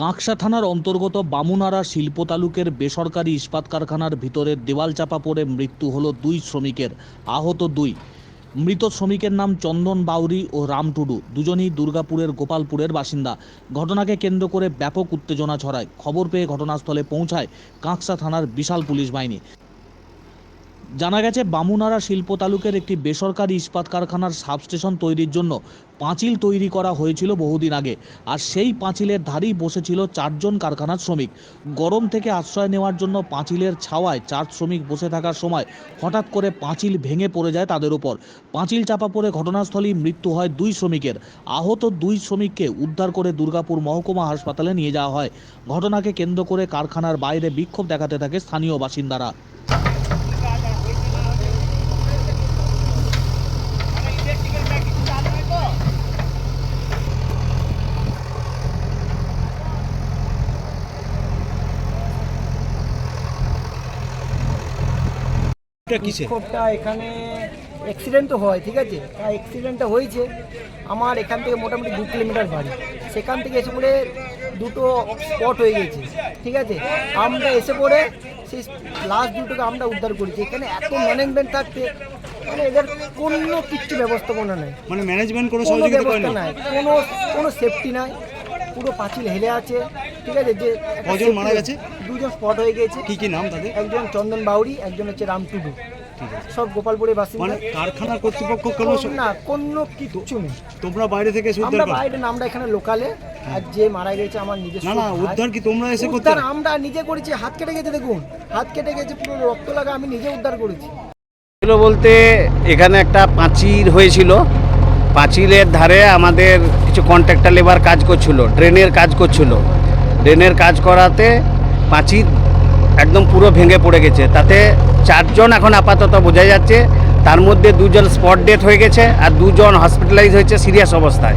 কাঁকসা থানার অন্তর্গত বামুনারা শিল্প তালুকের বেসরকারি ইস্পাত কারখানার ভিতরে দেওয়াল চাপা পড়ে মৃত্যু হলো দুই শ্রমিকের, আহত দুই। মৃত শ্রমিকের নাম চন্দন বাউরি ও রাম টুডু দুজনই দুর্গাপুরের গোপালপুরের বাসিন্দা। ঘটনাকে কেন্দ্র করে ব্যাপক উত্তেজনা ছড়ায়। খবর পেয়ে ঘটনাস্থলে পৌঁছায় কাঁকসা থানার বিশাল পুলিশ বাহিনী। জানা গেছে, বামুনারা শিল্প তালুকের একটি বেসরকারি ইস্পাত কারখানার সাবস্টেশন তৈরির জন্য পাঁচিল তৈরি করা হয়েছিল বহুদিন আগে। আর সেই পাঁচিলের ধারেই বসেছিল চারজন কারখানার শ্রমিক। গরম থেকে আশ্রয় নেওয়ার জন্য পাঁচিলের ছাওয়ায় চার শ্রমিক বসে থাকার সময় হঠাৎ করে পাঁচিল ভেঙে পড়ে যায় তাদের উপর। পাঁচিল চাপা পড়ে ঘটনাস্থলেই মৃত্যু হয় দুই শ্রমিকের। আহত দুই শ্রমিককে উদ্ধার করে দুর্গাপুর মহকুমা হাসপাতালে নিয়ে যাওয়া হয়। ঘটনাকে কেন্দ্র করে কারখানার বাইরে বিক্ষোভ দেখাতে থাকে স্থানীয় বাসিন্দারা। এটা কিসে বিক্ষোভটা এখানে অ্যাক্সিডেন্ট তো হয় ঠিক আছে? তা অ্যাক্সিডেন্টটা হয়েছে আমার এখান থেকে মোটামুটি দু কিলোমিটার বাড়ি। সেখান থেকে এসে পড়ে দুটো স্পট হয়ে গেছে ঠিক আছে? আমরা এসে পড়ে সেই লাস্ট দুটোকে আমরা উদ্ধার করেছি। এখানে এত ম্যানেজমেন্ট থাকতে মানে এদের কোনো কিচ্ছু ব্যবস্থাপনা নেই। মানে ম্যানেজমেন্ট কোনো ব্যবস্থা নাই। কোনো কোনো সেফটি নাই। পুরো পাঁচিল হেলে আছে ঠিক আছে? যে কজন মারা গেছে? দুজন স্পট হয়ে গেছে কি কি নাম তাদের? একজন চন্দন বাউরি একজন হচ্ছে রাম টুডু। ঠিক আছে। সব গোপালপুরের মানে কারখানা কর্তৃপক্ষ কোনো না কোনো কিচ্ছু নেই। তোমরা বাইরে থেকে এসে উদ্ধার আমরা বাইরে না আমরা এখানে লোকালে। আর যে মারা গেছে আমার নিজস্ব না না উদ্ধার কি তোমরা এসে করতে উদ্ধার আমরা নিজে করেছি হাত কেটে গেছে দেখুন। হাত কেটে গেছে পুরো রক্ত লাগা আমি নিজে উদ্ধার করেছি। ছিল বলতে এখানে একটা পাঁচিল হয়েছিল। পাঁচিলের ধারে আমাদের কিছু কন্ট্রাক্টর লেবার কাজ করছিল ড্রেনের কাজ করছিল। ড্রেনের কাজ করাতে পাঁচিল একদম পুরো ভেঙে পড়ে গেছে। তাতে চারজন এখন আপাতত বোঝা যাচ্ছে তার মধ্যে দুজন স্পট ডেথ হয়ে গেছে আর দুজন হসপিটালাইজ হয়েছে সিরিয়াস অবস্থায়।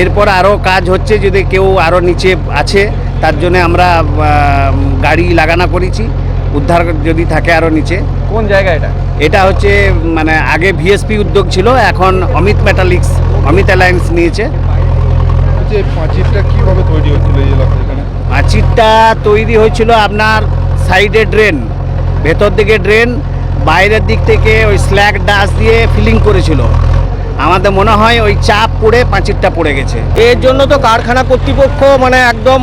এরপর আরও কাজ হচ্ছে যদি কেউ আরও নিচে আছে তার জন্য আমরা গাড়ি লাগানো করেছি উদ্ধার যদি থাকে আরও নিচে। কোন জায়গা এটা? এটা হচ্ছে মানে আগে ভিএসপি উদ্যোগ ছিল এখন অমিত মেটালিক্স অমিত অ্যালায়েন্স নিয়েছে। যে পাঁচিলটা কীভাবে তৈরি হচ্ছিল এই এলাকায় পাঁচিরটা তৈরি হয়েছিল আপনার সাইডে ড্রেন, ভেতর দিকে ড্রেন, বাইরের দিক থেকে ওই স্ল্যাক ডাস দিয়ে ফিলিং করেছিল। আমাদের মনে হয় ওই চাপ পড়ে পাঁচিরটা পড়ে গেছে। এর জন্য তো কারখানা কর্তৃপক্ষ মানে একদম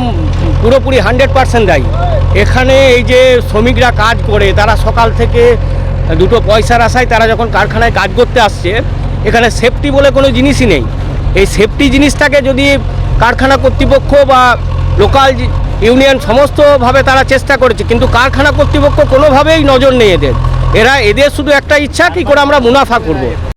পুরোপুরি হান্ড্রেড পার্সেন্ট দায়ী। এখানে এই যে শ্রমিকরা কাজ করে, তারা সকাল থেকে দুটো পয়সার আশায় তারা যখন কারখানায় কাজ করতে আসছে, এখানে সেফটি বলে কোনো জিনিসই নেই। এই সেফটি জিনিসটাকে যদি কারখানা কর্তৃপক্ষ বা লোকাল ইউনিয়ন সমস্তভাবে তারা চেষ্টা করেছে, কিন্তু কারখানা কর্তৃপক্ষ কোনোভাবেই নজর নেই এদের। এরা এদের শুধু একটা ইচ্ছা, কি করে আমরা মুনাফা করব?